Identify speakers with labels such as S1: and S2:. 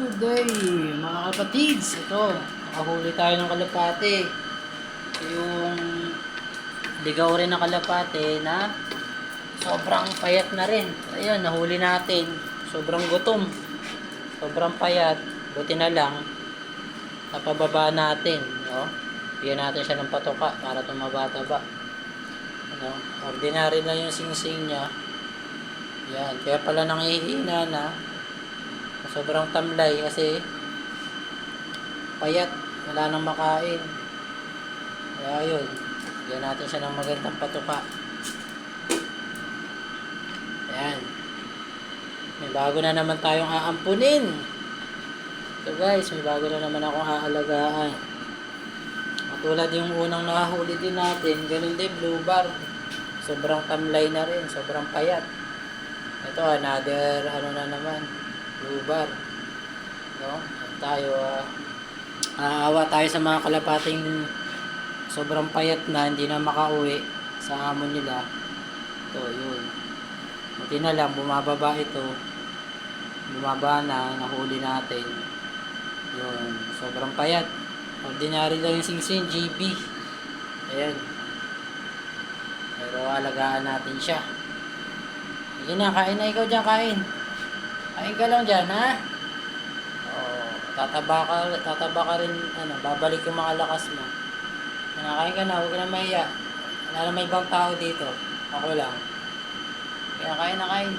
S1: today, mga kapatids. Ito, nakahuli tayo ng kalapate. Ito yung ligaw rin ng kalapate na sobrang payat na rin. Ayun, nahuli natin. Sobrang gutom. Sobrang payat. Buti na lang, napababa natin. No? Bigyan natin siya ng patoka para tumaba-taba. Ano? Ordinary lang yung singsing niya. Yan. Kaya pala nangihina na. Sobrang tamlay kasi payat. Wala nang makain. Kaya yun. Bigyan natin siya ng magandang patuka. Ayan. May bago na naman tayong aampunin. So guys, may bago na naman akong aalagaan. Katulad yung unang nahuli din natin, ganun din, blue bar. Sobrang tamlay na rin, sobrang payat. Ito, another, ano na naman, blue bar. No? Tayo, ah, aawa tayo sa mga kalapating sobrang payat na, hindi na makauwi sa amo nila. Ito, yun. Buti na lang, bumababa ito. Bumaba na, nahuli natin. Yun, sobrang payat. Ordinary lang yung singsing, GB. Ayan. Pero alagaan natin siya. Sige na, kain na ikaw dyan, kain. Kain ka lang dyan, ha? Oo, tataba ka, tataba ka rin, ano, babalik yung mga lakas mo. Kinakain ka na, huwag ka na mahiya. Wala na may ibang tao dito. Ako lang. Kaya kain na kain.